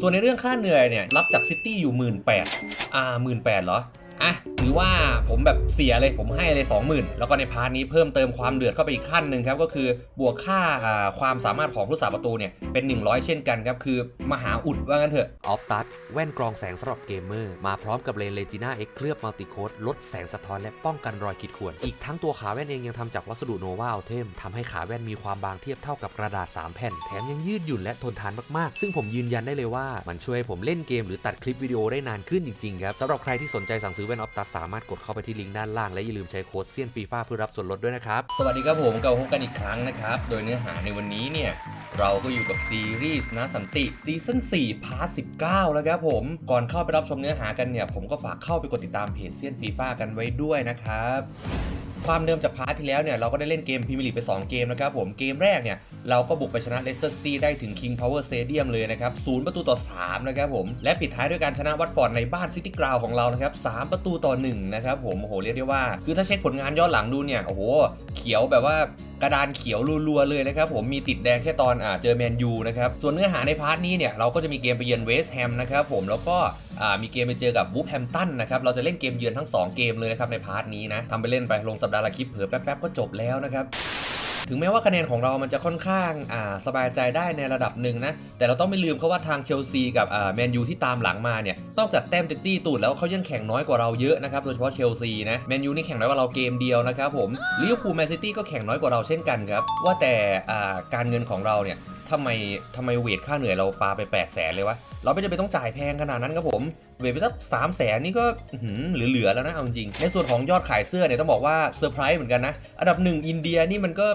ส่วนในเรื่องค่าเหนื่อยเนี่ย รับจากซิตี้อยู่หมื่นแปดอ่าหมื่นแปดเหรอ อะถือว่าผมแบบเสียเลยผมให้เลย20,000 แล้วก็ในพาร์ทนี้เพิ่มเติมความเดือดเข้าไปอีกขั้นหนึ่งครับก็คือบวกค่าความสามารถของผู้สาประตูเนี่ยเป็น 100 เช่นกันครับคือมหาอุดว่างั้นเถอะออฟตัดแว่นกรองแสงสำหรับเกมเมอร์ มาพร้อมกับเลนเลจิน่าเอ็กเคลือบมัลติโคดลดแสงสะท้อนและป้องกันรอยขีดข่วน อีกทั้งตัวขาแว่นเองยังทำจากวัสดุโนวาอัลเทมทำให้ขาแว่นมีความบางเทียบเท่ากับกระดาษ 3 แผ่น แถมยังยืดหยุ่นและทนทานมากๆ ซึ่งผมยืนยันได้เลยว่ามันช่วยให้ผมเล่นเกมหรือตัดคลิปวิดีโอได้นานขึ้นจริงๆครับสำหรับใครที่สนใจสั่งซื้อแว่นออฟตัดสามารถกดเข้าไปที่ลิงก์ด้านล่าง และอย่าลืมใช้โค้ดเซียนฟีฟ่าเพื่อรับส่วนลดด้วยนะครับ สวัสดีครับผมกลับพบกันอีกครั้งนะครับ โดยเนื้อหาในวันนี้เนี่ยเราก็อยู่กับซีรีส์นะสันติซีซั่น4พาร์ท19 แล้วครับผม ก่อนเข้าไปรับชมเนื้อหากันเนี่ย ผมก็ฝากเข้าไปกดติดตามเพจเซียนฟีฟ่ากันไว้ด้วยนะครับ ความเดิมจากพาร์ทที่แล้วเนี่ยเราก็ได้เล่นเกมพรีเมียร์ลีกไป 2 เกมนะครับผมเกมแรกเนี่ยเราก็บุกไปชนะเลสเตอร์ซิตี้ได้ถึง King Power Stadium เลยนะครับศูนย์ประตูต่อ 3 นะครับผม และปิดท้ายด้วยการชนะวัตฟอร์ดในบ้านซิตี้กราวของเรานะครับสประตูต่อ1นะครับผมโอ้โหเรียกได้ว่า คือถ้าเช็คผลงานย้อนหลังดูเนี่ยโอ้โหเขียวแบบว่ากระดานเขียวรัวๆเลยนะครับผมมีติดแดงแค่ตอนอ่าเจอแมนยูนะครับส่วนเนื้อหาในพาร์ทนี้เนี่ยเราก็จะมีเกมไปเยือนเวสต์แฮมนะครับผมแล้วก็อ่ามีเกมไปเจอกับวูฟแฮมตันนะครับ เราจะเล่นเกมเยือนทั้ง 2 เกมเลยนะครับในพาร์ทนี้นะทำไปเล่นไปลงสัปดาห์ละคลิปเผื่อแป๊บๆก็จบแล้วนะครับ ถึงแม้ว่าคะแนนของเรามันจะค่อนข้างอ่าสบายใจได้ในระดับหนึ่งนะ แต่เราต้องไม่ลืมเขาว่าทางเชลซีกับอ่าแมนยูที่ตามหลังมาเนี่ย นอกจากแต้มจะจี้ตูดแล้วเขายังแข่งน้อยกว่าเราเยอะนะครับ โดยเฉพาะเชลซีนะ แมนยูนี่แข่งน้อยกว่าเราเกมเดียวนะครับผมลิเวอร์พูลแมนซิตี้ก็แข่งน้อยกว่าเราเช่นกันครับ ว่าแต่อ่าการเงินของเราเนี่ยทำไมทำไมเวทค่าเหนื่อยเราปาไป8 0 0แสนเลยวะ เราไม่จำเป็นต้องจ่ายแพงขนาดนั้นครับผม เวทไปสักสามแสนนี่ก็หเหลือๆแล้วนะเอาจริงในส่วนของยอดขายเสื้อเนี่ยต้องบอกว่าเซอร์ไพรส์เหมือนกันนะอันดับหนึ่งอินเดียนี่มันก็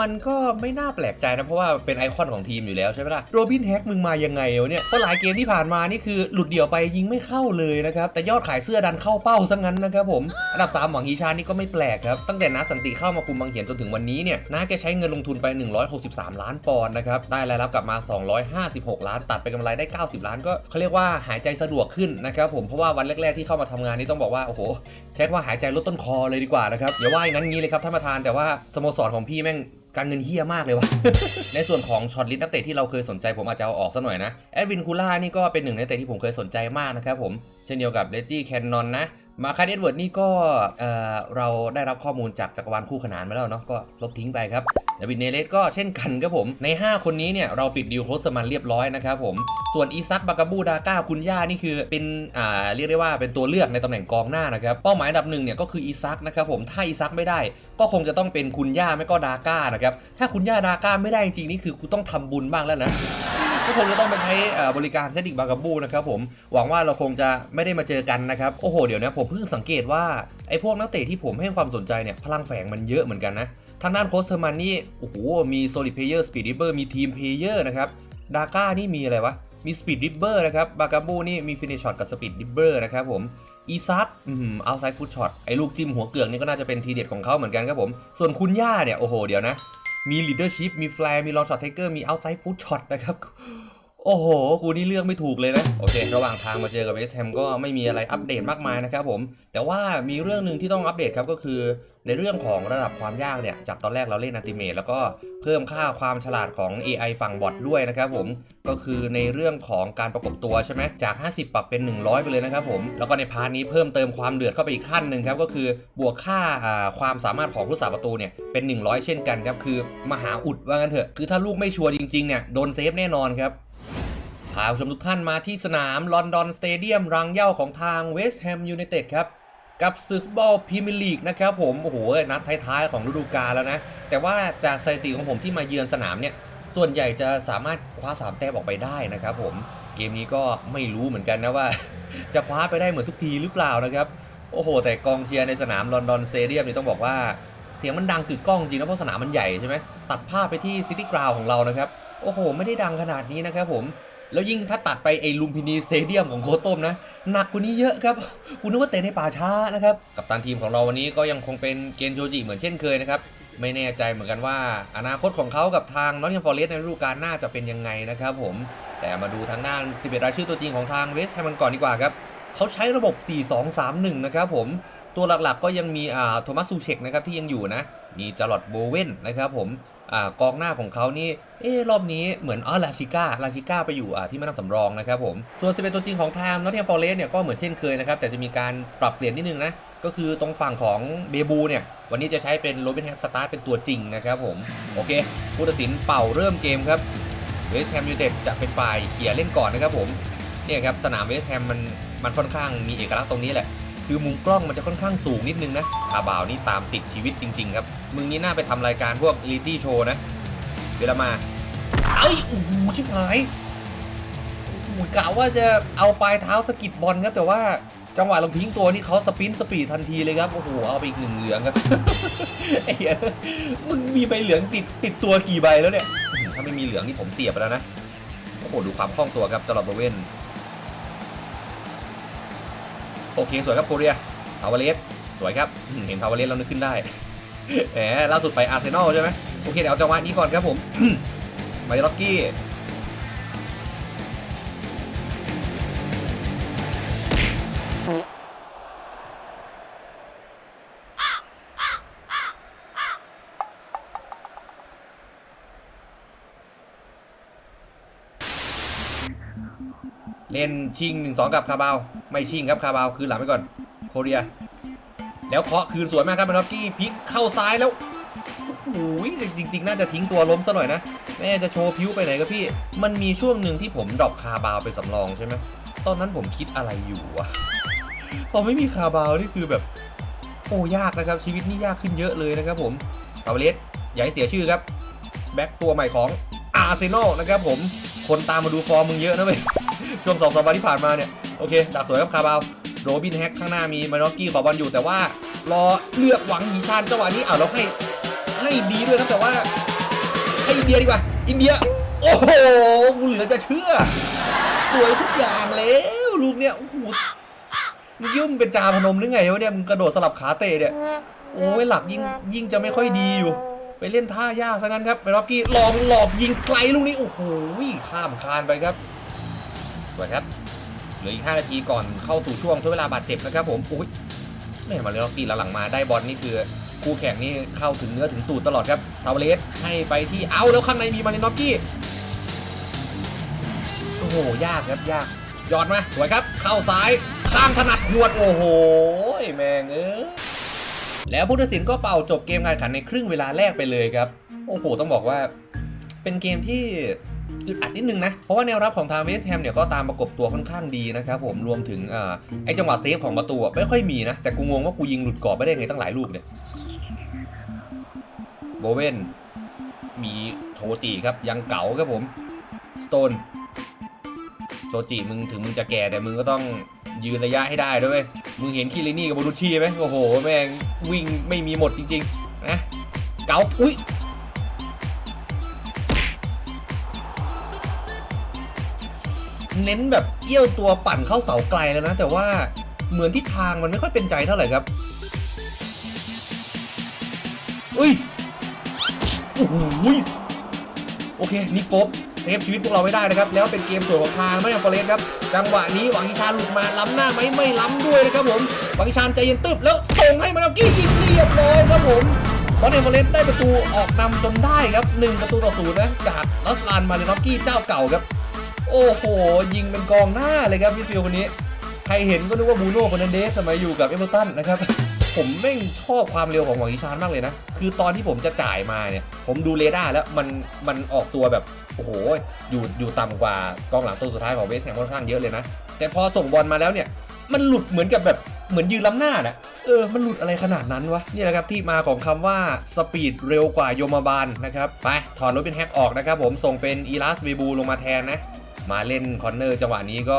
มันก็ไม่น่าแปลกใจนะ เพราะว่าเป็นไอคอนของทีมอยู่แล้วใช่ไหมล่ะโรบินแฮกมึงมายังไงวะเนี่ยเพราะหลายเกมที่ผ่านมานี่คือหลุดเดี่ยวไปยิงไม่เข้าเลยนะครับ แต่ยอดขายเสื้อดันเข้าเป้าซะงั้นนะครับผม อันดับ 3 หวังฮีชานี่ก็ไม่แปลกครับ ตั้งแต่นัสันติเข้ามาคุมบางเหียนจนถึงวันนี้เนี่ยน้าแกใช้เงินลงทุนไป 163 ล้านปอนด์นะครับ ได้รายรับกลับมา 256 ล้าน ตัดไปกำไรได้ 90 ล้านก็เขาเรียกว่าหายใจสะดวกขึ้นนะครับผม เพราะว่าวันแรก ๆที่เข้ามาทำงานนี่ต้องบอกว่าโอ้โหใช้คำว่าหายใจลดต้นคอเลยดีกว่านะครับอย่าว่าอย่างนั้นงี้เลยครับท่านประธานแต่ว่าสโมสรของพี่แม่ง การเงินเฮี้ยมากเลยวะ ในส่วนของช็อตลิสต์นักเตะที่เราเคยสนใจผมอาจจะเอาออกซะหน่อยนะ แอดวินคูล่านี่ก็เป็นหนึ่งในนักเตะที่ผมเคยสนใจมากนะครับผม เช่นเดียวกับเลจี้แคนนอนนะ มาคาเดดเวิร์ดนี่ก็เอ่อเราได้รับข้อมูลจากจักรวาลคู่ขนานมาแล้วเนาะก็ลบทิ้งไปครับดาวิดเนเลสก็เช่นกันครับผมใน 5 คนนี้เนี่ยเราปิดดีลโคสมันเรียบร้อยนะครับผมส่วนอีซักบากาบูดาก้าคุณย่านี่คือเป็นอ่าเรียกได้ว่าเป็นตัวเลือกในตำแหน่งกองหน้านะครับเป้าหมายอันดับหนึ่งเนี่ยก็คืออีซักนะครับผมถ้าอีซักไม่ได้ ก็คงจะต้องเป็นคุณย่าไม่ก็ดาก้านะครับถ้าคุณย่าดาก้าไม่ได้จริงนี่คือคุณต้องทำบุญบ้างแล้วนะ ก็คงจะต้องไปใช้บริการเซติกบากาบูนะครับผมหวังว่าเราคงจะไม่ได้มาเจอกันนะครับโอ้โหเดี๋ยวนะผมเพิ่งสังเกตว่าไอ้พวกนักเตะที่ผมให้ความสนใจเนี่ยพลังแฝงมันเยอะเหมือนกันนะทางด้านโคสเทอร์มันนี่โอ้โหมีโซลิดเพเยอร์สปีดริเบอร์มีทีมเพเยอร์นะครับดาก้านี่มีอะไรวะมีสปีดริเบอร์นะครับ บากาบูนี่มีฟินิชช็อตกับสปีดริเบอร์นะครับผม อีซักอืมเอาไซด์ฟุตช็อต ไอ้ลูกจิ้มหัวเกือกนี่ก็น่าจะเป็นทีเด็ดของเขาเหมือนกันครับผม ส่วนคุณย่าเนี่ย โอ้โห เดี๋ยวนะ มีลีดเดอร์ชิพมีแฟร์มีลองช็อตเทกเกอร์มีเอาไซด์ฟุตช็อตนะครับ โอ้โหกูนี่เลือกไม่ถูกเลยนะ โอเค ระหว่างทางมาเจอกับเวสแฮมก็ไม่มีอะไรอัปเดตมากมายนะครับผม แต่ว่ามีเรื่องหนึ่งที่ต้องอัปเดตครับก็คือ ในเรื่องของระดับความยากเนี่ย จากตอนแรกเราเล่นอันติเมตแล้วก็เพิ่มค่าความฉลาดของ AI ฝั่งบอทด้วยนะครับผม ก็คือในเรื่องของการประกบตัวใช่ไหมจาก 50 ปรับเป็น 100 ไปเลยนะครับผม แล้วก็ในพาร์ทนี้เพิ่มเติมความเดือดเข้าไปอีกขั้นหนึ่งครับ ก็คือบวกค่าอ่าความสามารถของผู้สาประตูเนี่ยเป็น 100 เช่นกันครับ คือมหาอุดว่างั้นเถอะ คือถ้าลูกไม่ชัวร์จริงๆเนี่ยโดนเซฟแน่นอนครับพาผู้ชมทุกท่านมาที่สนามลอนดอนสเตเดียมรังเหย้าของทางเวสต์แฮมยูไนเต็ดครับ กับซึฟุตบอลพรีเมียร์ลีกนะครับผมโอ้โหนัดท้ายๆของฤดูกาลแล้วนะ แต่ว่าจากสถิติของผมที่มาเยือนสนามเนี่ยส่วนใหญ่จะสามารถคว้า 3 แต้มออกไปได้นะครับผมเกมนี้ก็ไม่รู้เหมือนกันนะว่า จะคว้าไปได้เหมือนทุกทีหรือเปล่านะครับโอ้โห แต่กองเชียร์ในสนามลอนดอนสเตเดียมนี่ต้องบอกว่าเสียงมันดังกึกก้องจริงนะเพราะสนามมันใหญ่ใช่ไหมตัดภาพไปที่ซิตี้กราวของเรานะครับโอ้โห ไม่ได้ดังขนาดนี้นะครับผม แล้วยิ่งถ้าตัดไปไอ้ลุมพินีสเตเดียมของโคต้มนะ หนักกว่านี้เยอะครับกูนึกว่าเตะในป่าช้านะครับ กับตันทีมของเราวันนี้ก็ยังคงเป็นเกนโจจิเหมือนเช่นเคยนะครับ ไม่แน่ใจเหมือนกันว่า อนาคตของเขากับทางนอตติงแฮมฟอร์เรสต์ในฤดูกาลหน้าจะเป็นยังไงนะครับผม แต่มาดูทางด้าน 11 รายชื่อตัวจริงของทางเวสต์แฮมกันก่อนดีกว่าครับเขาใช้ระบบ 4-2-3-1 นะครับผม ตัวหลักๆก็ยังมีอ่าโทมัสซูเชกนะครับที่ยังอยู่นะ มีจารอดโบเวนนะครับผมอกองหน้าของเขานี่เอ๊รอบนี้เหมือนอ๋อลาชิก้าลาชิก้าไปอยู่อ่าที่มานั่งสำรองนะครับผม ส่วน11ตัวจริงของไทม์นอตเทียมฟอร์เรสเนี่ยก็เหมือนเช่นเคยนะครับ แต่จะมีการปรับเปลี่ยนนิดนึงนะ ก็คือตรงฝั่งของเบบูเนี่ย วันนี้จะใช้เป็นโรเบนแฮกสตาร์เป็นตัวจริงนะครับผม โอเคผู้ตัดสินเป่าเริ่มเกมครับเวสต์แฮมยูไนเต็ดจะเป็นฝ่ายเขี่ยเล่นก่อนนะครับผมเนี่ยครับสนามเวสต์แฮมมันมันค่อนข้างมีเอกลักษณ์ตรงนี้แหละ คือมุมกล้องมันจะค่อนข้างสูงนิดนึงนะคาบาวนี่ตามติดชีวิตจริง ๆ ครับ มึงนี่น่าไปทำรายการพวก e ิตี้โชว์นะ เวลามาเอ้ยโอ้โหชิบหายโอ้โหกะว่าจะเอาปลายเท้าสะกิดบอลครับแต่ว่าจังหวะลงทิ้งตัวนี่เขาสปินสปีดทันทีเลยครับโอ้โหเอาไปอีกหนึ่งเหลืองครับไอ้เหี้ยมึงมีใบเหลืองติดติดตัวกี่ใบแล้วเนี่ยถ้าไม่มีเหลืองนี่ผมเสียบไปแล้วนะโอ้โหดูความคล่องตัวครับจอร์ดเบเวน โอเคสวยครับโคเรียทาวาเลสสวยครับเห็นทาวาเลสแล้วนึกขึ้นได้แหมล่าสุดไปอาร์เซนอลใช่ไหมโอเคเดี๋ยวเอาจังหวะนี้ก่อนครับผมมาริล็อกกี้เล่นชิง 1-2 กับคาบาว ไม่ชิงครับคาบาวคืนหลังไปก่อนโคเรีย แล้วเคาะคืนสวยมากครับมาริล็อกกี้พลิกเข้าซ้ายแล้วโอ้โหจริง ๆ น่าจะทิ้งตัวล้มซะหน่อยนะ แม่จะโชว์พิ้วไปไหนครับพี่ มันมีช่วงหนึ่งที่ผมดรอปคาบาวไปสำรองใช่ไหมตอนนั้นผมคิดอะไรอยู่วะพอไม่มีคาบาวนี่คือแบบ โอ้ยากนะครับ ชีวิตนี่ยากขึ้นเยอะเลยนะครับผมตาวาเลสอย่าให้เสียชื่อครับ แบ็กตัวใหม่ของอาร์เซนอลนะครับผมคนตามมาดูฟอร์มมึงเยอะนะเว้ยช่วงสองสามวันที่ผ่านมาเนี่ย โอเคดักสวยครับคาบาวโรบินแฮกข้างหน้ามีมานอฟกี้ขอบอลอยู่แต่ว่ารอเลือกหวังหีชานจังหวะนี้อ้าวแล้วให้ให้ดีด้วยครับแต่ว่าให้อินเดียดีกว่า อินเดีย โอ้โหเหลือจะเชื่อ สวยทุกอย่างแล้วลูกเนี่ยโอ้โหมึงคิดว่มเป็นจาพนมหรือไงวะเนี่ยมึงกระโดดสลับขาเตะเนี่ยโอ้ยหลักยิ่งยิ่งจะไม่ค่อยดีอยู่ ไปเล่นท่ายากซะงั้นครับไปรอบกี้ลองหลอกยิงไกลลูกนี้โอ้โหข้ามคานไปครับสวยครับ เหลืออีก 5 นาทีก่อนเข้าสู่ช่วงทดเวลาบาดเจ็บนะครับผมอุ้ยแม่มาเลนอกกี้หลังมาได้บอลนี่คือคู่แข่งนี่เข้าถึงเนื้อถึงตูดตลอดครับทาวาเลสให้ไปที่เอาแล้วข้างในมีมาเลนอกกี้โอ้โหยากครับยากยอดไหมสวยครับ เข้าซ้ายข้ามถนัดหวดโอ้โหแม่งเอ้ยแล้วผู้ตัดสินก็เป่าจบเกมการแข่งขันในครึ่งเวลาแรกไปเลยครับ โอ้โห ต้องบอกว่า เป็นเกมที่ อึดอัดนิดนึงนะ เพราะว่าแนวรับของทางเวสต์แฮมเนี่ยก็ตามประกบตัวค่อนข้างดีนะครับผมรวมถึงอ่าไอ้จังหวะเซฟของประตูไม่ค่อยมีนะ แต่กูงงว่ากูยิงหลุดกรอบไปได้ไงตั้งหลายลูกเนี่ยโบเวนมีโชจิครับยังเก๋าครับผมสโตนโชจิมึงถึงมึงจะแก่แต่มึงก็ต้องยืนระยะให้ได้ด้วยมึงเห็นคิรินี่กับโบรุชชี่ไหมโอ้โหแม่งวิ่งไม่มีหมดจริงๆนะเก๋าอุ้ย เน้นแบบเอี้ยวตัวปั่นเข้าเสาไกลแล้วนะ แต่ว่าเหมือนทิศทางมันไม่ค่อยเป็นใจเท่าไหร่ครับ อุ้ย โอ้โหโอเค นิกป๊บเซฟชีวิตพวกเราไว้ได้นะครับ แล้วเป็นเกมสวนของทางไม่ใช่ฟอเรสครับ จังหวะนี้หวังอิชานหลุดมาล้ำหน้าไหมไม่ล้ำด้วยนะครับผม หวังอิชานใจเย็นตึบแล้วส่งให้มานากี้ยิงเรียบร้อยครับผมบอลเอมเบเลสได้ประตูออกนำจนได้ครับหนึ่งประตูต่อศูนย์นะจากลัสลานมาเลนอฟกี้เจ้าเก่าครับ โอ้โห ยิงเป็นกองหน้าเลยครับมิดฟิลด์คนนี้ ใครเห็นก็นึกว่าบูโน่ฟอร์นันเดสสมัยอยู่กับเอเวอร์ตันนะครับ ผมแม่งชอบความเร็วของหวังอีชานมากเลยนะ คือตอนที่ผมจะจ่ายมาเนี่ย ผมดูเรดาร์แล้วมันมันออกตัวแบบโอ้โหอยู่อยู่ต่ำกว่ากองหลังตัวสุดท้ายของเวสแฮมค่อนข้างเยอะเลยนะ แต่พอส่งบอลมาแล้วเนี่ยมันหลุดเหมือนกับแบบเหมือนยืนล้ำหน้านะเออ มันหลุดอะไรขนาดนั้นวะ นี่แหละครับที่มาของคำว่าสปีดเร็วกว่าโยมาบาลนะครับ ไป ถอนรถเป็นแฮกออกนะครับผม ส่งเป็นอีลาสเบบูลงมาแทนนะ มาเล่นคอนเนอร์จังหวะนี้ก็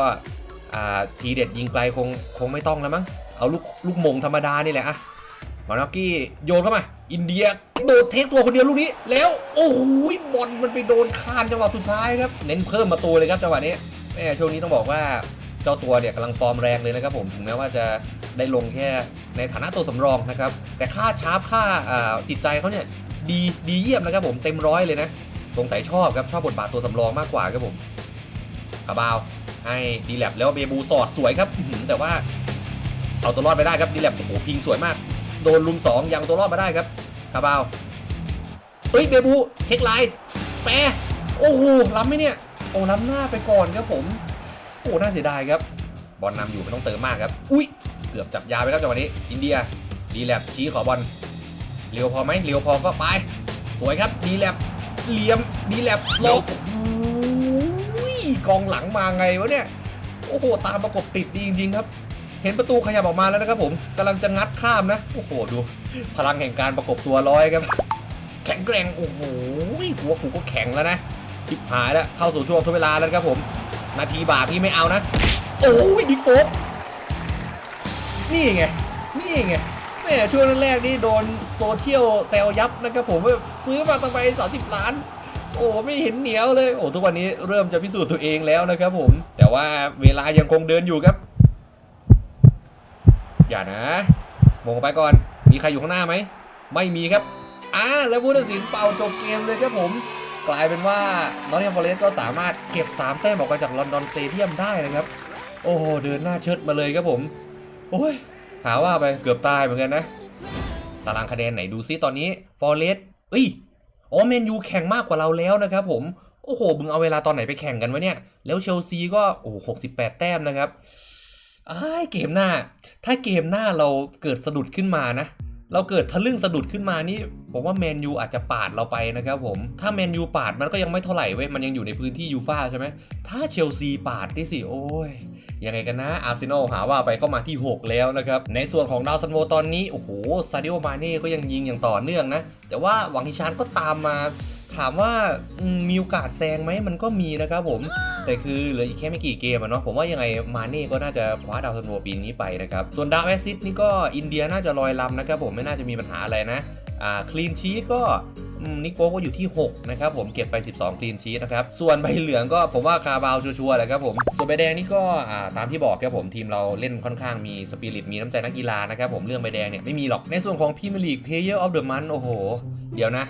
ทีเด็ดยิงไกลคงคงไม่ต้องแล้วมั้ง เอาลูกลูกมงธรรมดานี่แหละอะมาน็อกกี้โยนเข้ามา อินเดียโดดเทคตัวคนเดียวลูกนี้ แล้วโอ้โหบอลมันไปโดนคานจังหวะสุดท้ายครับ เน้นเพิ่มประตูเลยครับจังหวะนี้แม่ช่วงนี้ต้องบอกว่าเจ้าตัวเนี่ยกำลังฟอร์มแรงเลยนะครับผมถึงแม้ว่าจะได้ลงแค่ในฐานะตัวสำรองนะครับ แต่ค่าชาร์ปค่าอ่าจิตใจเขาเนี่ยดีดีเยี่ยมนะครับผมเต็มร้อยเลยนะสงสัยชอบครับชอบบทบาทตัวสำรองมากกว่าครับผม คาบาวให้ดีแลบแล้วเบบูสอดสวยครับแต่ว่าเอาตัวรอดไปได้ครับดีแลบโอ้โหพิงสวยมาก โดนลุมสองยังตัวรอดมาได้ครับคาบาวเฮ้ยเบบูเช็คไลน์แปรโอ้โหล้ำไหมเนี่ยโอ้ล้ำหน้าไปก่อนครับผมโอ้น่าเสียดายครับ บอลนำอยู่ไม่ต้องเติมมากครับอุ้ยเกือบจับยาไปครับจังหวะนี้ อินเดียดีแลบชี้ขอบอลเร็วพอไหมเร็วพอก็ไป สวยครับดีแลบเหลี่ยมดีแลบลบ กองหลังมาไงวะเนี่ย โอ้โห ตามประกบติดดีจริงๆครับ เห็นประตูขยับออกมาแล้วนะครับผมกำลังจะงัดข้ามนะ โอ้โห ดู พลังแห่งการประกบตัวร้อยครับ แข็งแกร่ง โอ้โหหัวกูก็แข็งแล้วนะชิบหายแล้ว เข้าสู่ช่วงทดเวลาแล้วครับผม นาทีบาปพี่ไม่เอานะ โอ้ยบิ๊กโป๊นี่ไง นี่ไงแม่ช่วงแรกๆนี่โดนโซเชียลแซวยับนะครับผมว่าซื้อมาตั้งไป30ล้าน โอ้ไม่เห็นเหนียวเลย โอ้ทุกวันนี้เริ่มจะพิสูจน์ตัวเองแล้วนะครับผม แต่ว่าเวลายังคงเดินอยู่ครับ อย่านะมองไปก่อน มีใครอยู่ข้างหน้าไหม ไม่มีครับอ่าแล้วผู้ตัดสินเป่าจบเกมเลยครับผม กลายเป็นว่านอตติงแฮมฟอร์เรสต์ก็สามารถเก็บ 3 แต้มออกมาจากลอนดอนสเตเดียมได้นะครับ โอ้เดินหน้าเชิดมาเลยครับผม โอ้ยหาว่าไปเกือบตายเหมือนกันนะ ตารางคะแนนไหนดูซิตอนนี้ฟอร์เรสต์เอ้ย โอ้แมนยูแข่งมากกว่าเราแล้วนะครับผม โอ้โหมึงเอาเวลาตอนไหนไปแข่งกันวะเนี่ย แล้วเชลซีก็โอ้หกสิบแปดแต้มนะครับอ้ายเกมหน้า ถ้าเกมหน้าเราเกิดสะดุดขึ้นมานะ เราเกิดทะลึ่งสะดุดขึ้นมานี่ผมว่าแมนยูอาจจะปาดเราไปนะครับผม ถ้าแมนยูปาดมันก็ยังไม่เท่าไหร่เว้ย มันยังอยู่ในพื้นที่ยูฟ่าใช่ไหม ถ้าเชลซีปาดนี่สิ โอ้ย ยังไงกันนะอาร์เซนอลหาว่าไปเข้ามาที่ 6 แล้วนะครับ ในส่วนของดาวซันโวตอนนี้ โอ้โหซาดิโอมาเน่ก็ยังยิงอย่างต่อเนื่องนะ แต่ว่าหวังฮิชานก็ตามมา ถามว่ามีโอกาสแซงไหมมันก็มีนะครับผม แต่คือเหลืออีกแค่ไม่กี่เกมอะเนาะผมว่ายังไงมาเน่ก็น่าจะคว้าดาวซันโวปีนี้ไปนะครับส่วนดาวแอซิสนี่ก็อินเดียน่าจะลอยลำนะครับผมไม่น่าจะมีปัญหาอะไรนะอ่าคลีนชีสก็ นิโก้ก็อยู่ที่ 6 นะครับผมเก็บไป 12คลีนชีสนะครับ ส่วนใบเหลืองก็ผมว่าคาบาวชัวร์ๆแหละครับผม ส่วนใบแดงนี่ก็ตามที่บอกครับผมทีมเราเล่นค่อนข้างมีสปิริตมีน้ำใจนักกีฬานะครับผมเรื่องใบแดงเนี่ยไม่มีหรอกในส่วนของพรีเมียร์ลีกเพลเยอร์ออฟเดอะมันโอ้โห เดี๋ยวนะ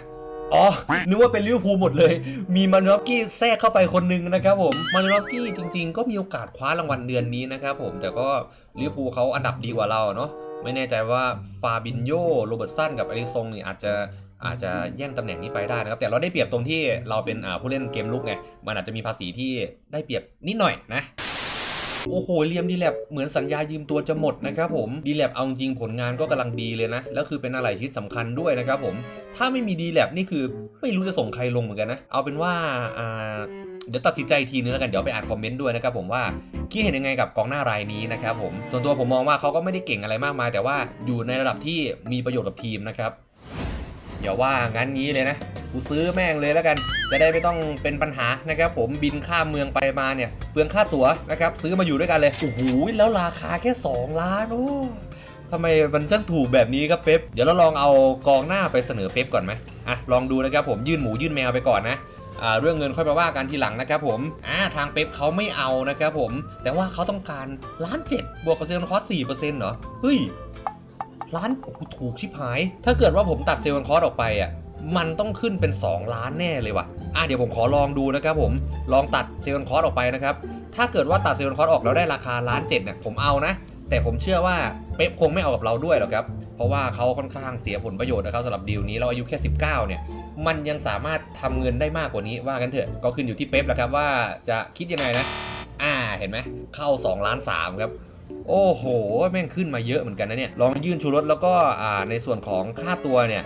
อ๋อ นึกว่าเป็นลิเวอร์พูลหมดเลย มีมานอฟกี้แทรกเข้าไปคนหนึงนะครับผม มานอฟกี้จริง ๆ ก็มีโอกาสคว้ารางวัลเดือนนี้นะครับผม แต่ก็ลิเวอร์พูลเขาอันดับดีกว่าเราเนาะ ไม่แน่ใจว่าฟาบินโยโรเบิร์ตสันกับอลิซงนี่อาจจะ อาจจะแย่งตำแหน่งนี้ไปได้นะครับ แต่เราได้เปรียบตรงที่เราเป็นผู้เล่นเกมลุกไง มันอาจจะมีภาษีที่ได้เปรียบนิดหน่อยนะโอ้โหเลียมดีแลบเหมือนสัญญายืมตัวจะหมดนะครับผมดีแลบเอาจริงผลงานก็กำลังดีเลยนะ แล้วคือเป็นอะไรที่สำคัญด้วยนะครับผม ถ้าไม่มีดีแลบนี่คือไม่รู้จะส่งใครลงเหมือนกันนะ เอาเป็นว่าอ่าเดี๋ยวตัดสินใจอีกทีนึงแล้วกันเดี๋ยวไปอ่านคอมเมนต์ด้วยนะครับผมว่าคิดเห็นยังไงกับกองหน้ารายนี้นะครับผมส่วนตัวผมมองว่าเขาก็ไม่ได้เก่งอะไรมากมาย แต่ว่าอยู่ในระดับที่มีประโยชน์กับทีมนะครับ เดี๋ยวว่างั้นงี้เลยนะ กูซื้อแม่งเลยแล้วกัน จะได้ไม่ต้องเป็นปัญหานะครับผมบินข้ามเมืองไปมาเนี่ยเปลืองค่าตั๋วนะครับซื้อมาอยู่ด้วยกันเลย โอ้โหแล้วราคาแค่ 2 ล้านโอ้ทำไมมันช่างถูกแบบนี้ครับเป๊ปเดี๋ยวเราลองเอากองหน้าไปเสนอเป๊ปก่อนไหมอะลองดูนะครับผมยื่นหมูยื่นแมวไปก่อนนะเรื่องเงินค่อยมาว่ากันทีหลังนะครับผมอ่าทางเป๊ปเขาไม่เอานะครับผม แต่ว่าเขาต้องการล้านเจ็ดบวกกับเซลล์คอสสี่เปอร์เซ็นต์เหรอ เฮ้ย ล้านโอ้โหถูกชิบหาย ถ้าเกิดว่าผมตัดเซลล์คอสออกไปอะมันต้องขึ้นเป็น 2 ล้านแน่เลยว่ะอะเดี๋ยวผมขอลองดูนะครับผมลองตัดเซลล์คอสออกไปนะครับถ้าเกิดว่าตัดเซลล์คอสออกแล้วได้ราคาล้านเจ็ดเนี่ยผมเอานะแต่ผมเชื่อว่าเป๊ปคงไม่เอากับเราด้วยหรอกครับ เพราะว่าเขาค่อนข้างเสียผลประโยชน์นะครับสำหรับดีลนี้เราอายุแค่ 19 เนี่ย มันยังสามารถทำเงินได้มากกว่านี้ว่ากันเถอะ ก็ขึ้นอยู่ที่เป๊ปแหล้วครับว่าจะคิดยังไงนะ อ่าเห็นไหมเข้า 2 ล้าน3ครับ โอ้โห แม่งขึ้นมาเยอะเหมือนกันนะเนี่ย ลองยื่นชูรสแล้วก็อ่าในส่วนของค่าตัวเนี่ย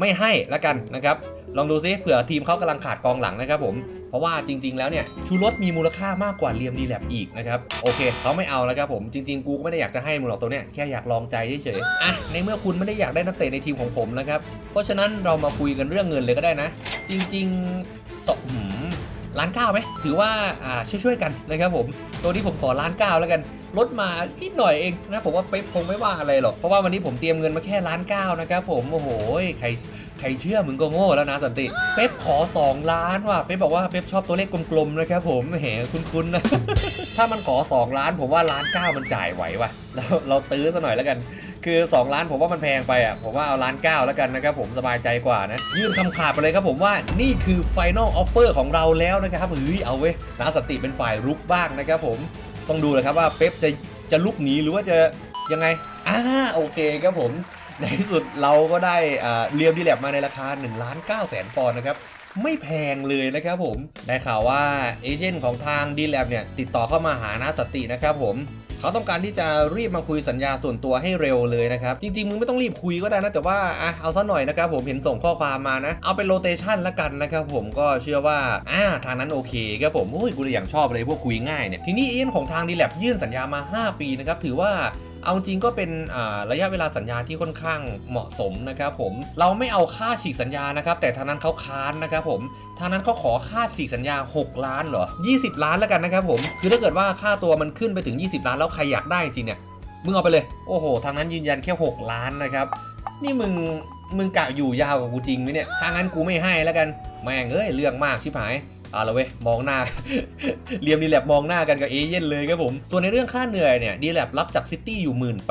ไม่ให้ละกันนะครับ ลองดูซิเผื่อทีมเขากำลังขาดกองหลังนะครับผม เพราะว่าจริง ๆ แล้วเนี่ยชูรสมีมูลค่ามากกว่าเลียมดีแลบอีกนะครับ โอเคเขาไม่เอาแล้วครับผมจริง ๆ กูก็ไม่ได้อยากจะให้มึงหรอกตัวเนี้ยแค่อยากลองใจเฉยๆอะในเมื่อคุณไม่ได้อยากได้นักเตะในทีมของผมนะครับเพราะฉะนั้นเรามาคุยกันเรื่องเงินเลยก็ได้นะ จริงๆสองหืมล้านเก้าไหมถือว่าอ่าช่วยๆกันนะครับผมตัวนี้ผมขอล้านเก้าแล้วกัน ลดมานิดหน่อยเองนะผมว่าเป๊ปคงไม่ว่าอะไรหรอก เพราะว่าวันนี้ผมเตรียมเงินมาแค่ล้านเก้านะครับผม โอ้โห ใครใครเชื่อมึงก็โง่แล้วนะสันติ เป๊ปขอ 2 ล้านว่ะ เป๊ปบอกว่าเป๊ปชอบตัวเลขกลมๆนะครับผมแหมคุ้นๆนะ ถ้ามันขอ 2 ล้านผมว่าล้านเก้ามันจ่ายไหวว่ะ เราเราตื้อซะหน่อยแล้วกันคือ 2 ล้านผมว่ามันแพงไปอะ ผมว่าเอาล้านเก้าแล้วกันนะครับผมสบายใจกว่านะ ยื่นคำขาดไปเลยครับผมว่านี่คือ Final Offer ของเราแล้วนะครับเฮ้ยเอาเว้ยนาสติเป็นฝ่ายรุกบ้างนะครับผม ต้องดูเลยครับว่าเป๊ปจะจะลุกหนีหรือว่าจะยังไงอ่าโอเคครับผม ในที่สุดเราก็ได้เรียมดีแลบมาในราคา1ล้าน9แสนปอนด์นะครับไม่แพงเลยนะครับผม ได้ข่าวว่าเอเจนต์ของทางดีแลบเนี่ยติดต่อเข้ามาหานาสตินะครับผม เขาต้องการที่จะรีบมาคุยสัญญาส่วนตัวให้เร็วเลยนะครับ จริงๆ มึงไม่ต้องรีบคุยก็ได้นะ แต่ว่าอะเอาซะหน่อยนะครับผมเห็นส่งข้อความมานะ เอาเป็นโรเตชันละกันนะครับผมก็เชื่อว่าอ่าทางนั้นโอเคครับผมโอ้ยกูเลยอย่างชอบเลยพวกคุยง่ายเนี่ยทีนี้เอ็นของทางดีแลบยื่นสัญญามา 5 ปีนะครับถือว่า เอาจริงก็เป็นระยะเวลาสัญญาที่ค่อนข้างเหมาะสมนะครับผมเราไม่เอาค่าฉีกสัญญานะครับแต่ทางนั้นเขาค้านนะครับผมทางนั้นเขาขอค่าฉีกสัญญา 6 ล้านเหรอ 20 ล้านแล้วกันนะครับผมคือถ้าเกิดว่าค่าตัวมันขึ้นไปถึง 20 ล้านแล้วใครอยากได้จริงเนี่ยมึงเอาไปเลยโอ้โหทางนั้นยืนยันแค่ 6 ล้านนะครับนี่มึงมึงกะอยู่ยาวกับกูจริงไหมเนี่ยถ้างั้นกูไม่ให้แล้วกันแม่งเอ้ยเรื่องมากชิบหาย เอาละเว้ยมองหน้า เรียมดีแลบมองหน้ากันกับเอเย่นเลยครับผม ส่วนในเรื่องค่าเหนื่อยเนี่ยดีแลบรับจากซิตี้อยู่1 8ื่นแ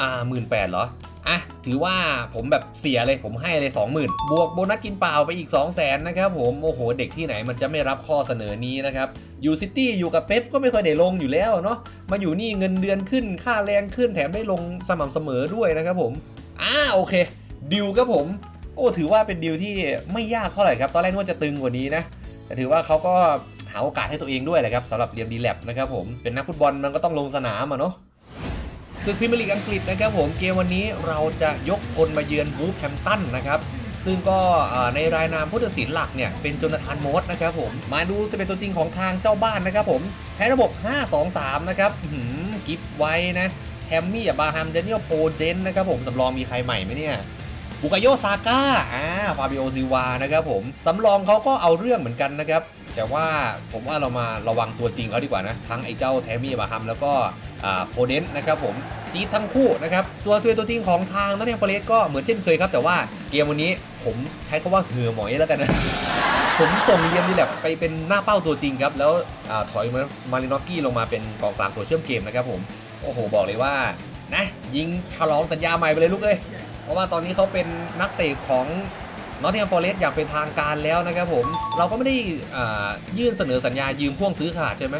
อ่าหมื่นแเหรออะถือว่าผมแบบเสียเลยผมให้เลย 20,000 บวกโบนัสกินเปล่าไปอีก 2 0 0 0 0นนะครับผม โอ้โห เด็กที่ไหนมันจะไม่รับข้อเสนอนี้นะครับอยู่ซิตี้อยู่กับเป๊ปก็ไม่ค่อยได้ลงอยู่แล้วเนาะมาอยู่นี่เงินเดือนขึ้นค่าแรงขึ้นแถมได้ลงสม่ำเสมอด้วยนะครับผมอ่าโอเคดิวครับผม โอ้ถือว่าเป็นดิวที่ไม่ยากเท่าไหร่ครับ ตอนแรกนึกว่าจะตึงกว่านี้นะ แต่ถือว่าเขาก็หาโอกาสให้ตัวเองด้วยแหละครับสำหรับเรียมดีแลบนะครับผมเป็นนักฟุตบอลมันก็ต้องลงสนามอะเนาะศึกพรีเมียร์ลีกอังกฤษนะครับผมเกมวันนี้เราจะยกพลมาเยือนวูฟแฮมป์ตันนะครับซึ่งก็ในรายนามผู้ตัดสินหลักเนี่ย เป็นโจนาธานโมสนะครับผม มาดูสเปนตัวจริงของทางเจ้าบ้านนะครับผม ใช้ระบบ 5-2-3 นะครับหือกิฟไว้นะแชมมี่บาฮัมเดนิเอลโพเดนนะครับผม สำรองมีใครใหม่ไหมเนี่ย บุกโยซาก้าอ่าฟาบิโอซิวานะครับผมสำรองเขาก็เอาเรื่องเหมือนกันนะครับ แต่ว่าผมว่าเรามาระวังตัวจริงเขาดีกว่านะ ทั้งไอ้เจ้าแทมมี่บาฮัมแล้วก็อ่าโพเดนนะครับผมจีทั้งคู่นะครับ ส่วนสเวตัวจริงของทางนัทเทนฟอเรสก็เหมือนเช่นเคยครับ แต่ว่าเกมวันนี้ผมใช้คาว่าเหือหมอยแล้วกันนะ ผมส่งเลียมดีแลบไปเป็นหน้าเป้าตัวจริงครับ แล้วอาถอยมารินอฟกี้ลงมาเป็นกองกลางตัวเชื่อมเกมนะครับผม โอ้โห บอกเลยว่านะยิงฉลองสัญญาใหม่ไปเลยลูกเอ้ย เพราะว่าตอนนี้เขาเป็นนักเตะของนอต t ิ n มฟอร์เรสอย่างเป็นทางการแล้วนะครับผม เราก็ไม่ได้ยื่นเสนอสัญญายืมพ่วงซื้อขาดใช่ไหม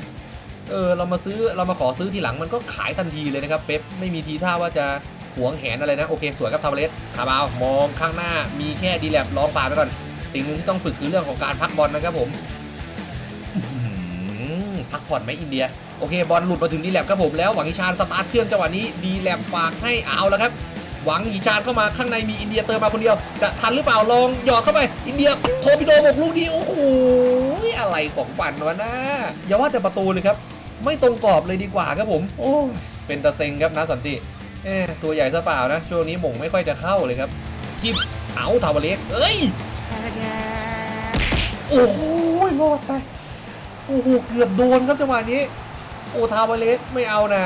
เออเรามาซื้อเรามาขอซื้อทีหลังมันก็ขายทันทีเลยนะครับเป๊ปไม่มีทีท่าว่าจะหวงแหนอะไรนะ โอเค สวยครับทาวเรสคาบาวมองข้างหน้ามีแค่ดีแลบลองฝ่าไปก่อน สิ่งหนึ่งที่ต้องฝึกคือเรื่องของการพักบอลนะครับผมพักผ่อนไหมอินเดีย โอเค บอลหลุดมาถึงดีแลบครับผมแล้วหวังอิชานสตาร์ทเครื่องจังหวะนี้ดีแลบฝากให้เอาแล้วครับ หวังอีชานเข้ามาข้างในมีอินเดียเติมมาคนเดียว จะทันหรือเปล่าลองหยอดเข้าไป อินเดียโทปิโดบกลูกนี้โอ้โหอะไรของปั่นวะนะอย่าว่าแต่ประตูเลยครับ ไม่ตรงกรอบเลยดีกว่าครับผม โอ้เป็นตะเซ็งครับนะสันติเอ๊ตัวใหญ่ซะเปล่านะช่วงนี้หม่งไม่ค่อยจะเข้าเลยครับ จิ้มเอาทาวเลสเอ้ยโอ้โหรอดไปโอ้โหเกือบโดนครับจังหวะนี้ โอ้ทาวเลสไม่เอานะ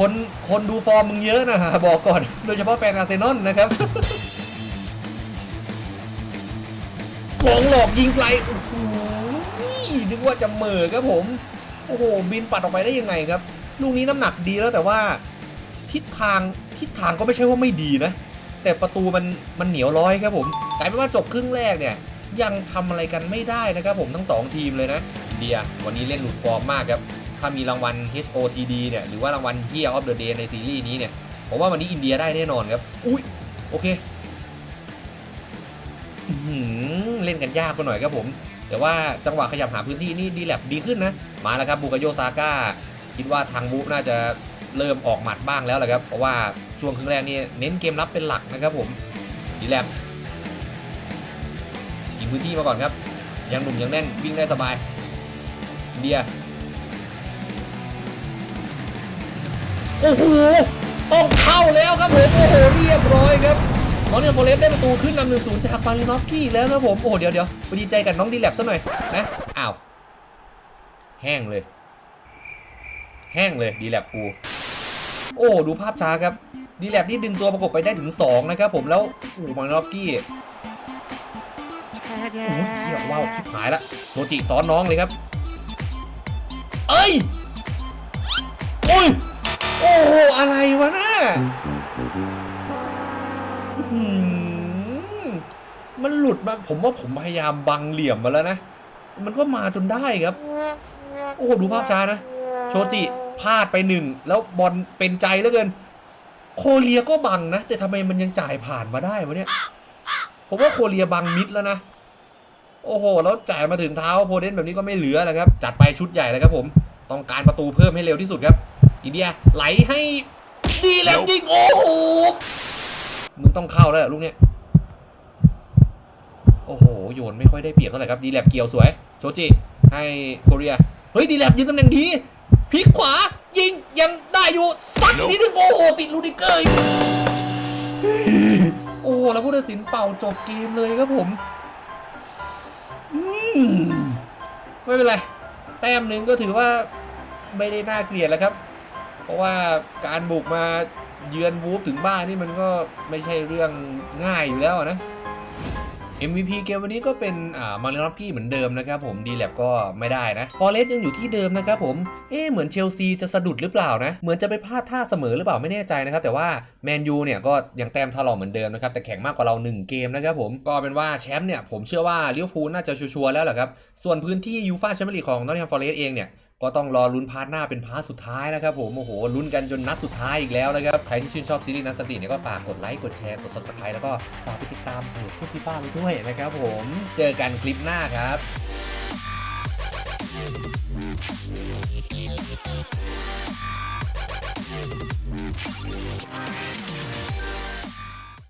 คนคนดูฟอร์มมึงเยอะนะฮะบอกก่อน โดยเฉพาะแฟนอาร์เซนอลนะครับหวงหลอกยิงไกล โอ้โหนึกว่าจะเหม่อครับผม โอ้โห บินปัดออกไปได้ยังไงครับ ลูกนี้น้ำหนักดีแล้วแต่ว่า ทิศทางทิศทางก็ไม่ใช่ว่าไม่ดีนะ แต่ประตูมันมันเหนียวร้อยครับผมกลายเป็นว่าจบครึ่งแรกเนี่ย ยังทำอะไรกันไม่ได้นะครับผมทั้ง 2 ทีมเลยนะอินเดียวันนี้เล่นหลุดฟอร์มมากครับ ถ้ามีรางวัล HOTD เนี่ย หรือว่ารางวัล Hero of the Day ในซีรีส์นี้เนี่ย ผมว่าวันนี้อินเดียได้แน่นอนครับ อุ้ยโอเคเล่นกันยากไปหน่อยครับผม แต่ว่าจังหวะขยับหาพื้นที่นี่ดีแลบดีขึ้นนะ มาแล้วครับบูกโยซาก้า คิดว่าทางบูฟน่าจะเริ่มออกหมัดบ้างแล้วแหละครับ เพราะว่าช่วงครึ่งแรกนี่เน้นเกมรับเป็นหลักนะครับผมดีแลบยิงพื้นที่มาก่อนครับ ยังหนุ่มยังแน่นวิ่งได้สบาย อินเดีย โอ้โหต้องเข้าแล้วครับผมโอ้โหเรียบร้อยครับน้องเนี่ยโฟเลสได้ประตูขึ้นนำหนึ่งศูนย์จากปารินอฟกี้แล้วครับผมโอ้โหเดี๋ยวเดี๋ยวไปดีใจกับน้องดีแลบซะหน่อยนะอ้าวแห้งเลย แห้งเลยดีแลบกูโอ้ดูภาพช้าครับดีแลบนี่ดึงตัวประกบไปได้ถึง 2 นะครับผมแล้วโอ้โหมารินอฟกี้โอ้ยเหี้ยว้าวชิบหายละโซจิซ้อนน้องเลยครับ เอ้ยโอ้ย โอ้โห อะไรวะน่ามันหลุดมา ผมว่าผมพยายามบังเหลี่ยมมาแล้วนะ มันก็มาจนได้ครับ โอ้โห ดูภาพช้านะ โชจิพลาดไปหนึ่ง แล้วบอลเป็นใจเหลือเกิน โคเรียก็บังนะ แต่ทำไมมันยังจ่ายผ่านมาได้วะเนี่ย ผมว่าโคเรียบังมิดแล้วนะ โอ้โห แล้วจ่ายมาถึงเท้าโพเดนแบบนี้ก็ไม่เหลือแล้วครับ จัดไปชุดใหญ่เลยครับผม ต้องการประตูเพิ่มให้เร็วที่สุดครับ อินเดียไหลให้ดีแล้วยิงโอ้โหมึงต้องเข้าแล้วแหละลูกเนี้ยโอ้โหโยนไม่ค่อยได้เปรียบเท่าไหร่ครับดีแลบเกี่ยวสวยโชจิให้โคเรียเฮ้ยดีแลบยืนตำแหน่งดีพลิกขวายิงยังได้อยู่ซัดอีกทีนึงโอ้โหติดลูดิเกอร์อีกโอ้โหแล้วผู้ตัดสินเป่าจบเกมเลยครับผมอืมไม่เป็นไร แต้มหนึ่งก็ถือว่าไม่ได้น่าเกลียดแล้วครับเพ ราะว่าการบุกมาเยือนวูฟถึงบ้านนี่มันก็ไม่ใช่เรื่องง่ายอยู่แล้วอะนะ MVP เกมวันนี้ก็เป็นอ่ามารินอฟกี้เหมือนเดิมนะครับผมดีแลบก็ไม่ได้นะฟอเรสยังอยู่ที่เดิมนะครับผมเอ๊เหมือนเชลซีจะสะดุดหรือเปล่านะ เหมือนจะไปพลาดท่าเสมอหรือเปล่าไม่แน่ใจนะครับ แต่ว่าแมนยูเนี่ยก็ยังแต้มท่าเราเหมือนเดิมนะครับ แต่แข่งมากกว่าเรา 1 เกมนะครับผมก็เป็นว่าแชมป์เนี่ยผมเชื่อว่าลิเวอร์พูลน่าจะชัวร์แล้วแหละครับ ส่วนพื้นที่ยูฟ่าแชมเปี้ยนลีกของนอตติงแฮมฟอเรสเองเนี่ย ก็ต้องรอลุ้นพาร์ทหน้าเป็นพาร์ทสุดท้ายนะครับผมโอ้โหลุ้นกันจนนัดสุดท้ายอีกแล้วนะครับ ใครที่ชื่นชอบซีรีส์นัดสติเนี่ยก็ฝากกดไลค์กดแชร์กดซับสไครต์แล้วก็ฝากไปติดตามเพจเสือพี่ป้าไปด้วยนะครับผมเจอกันคลิปหน้าครับ We'll be right back.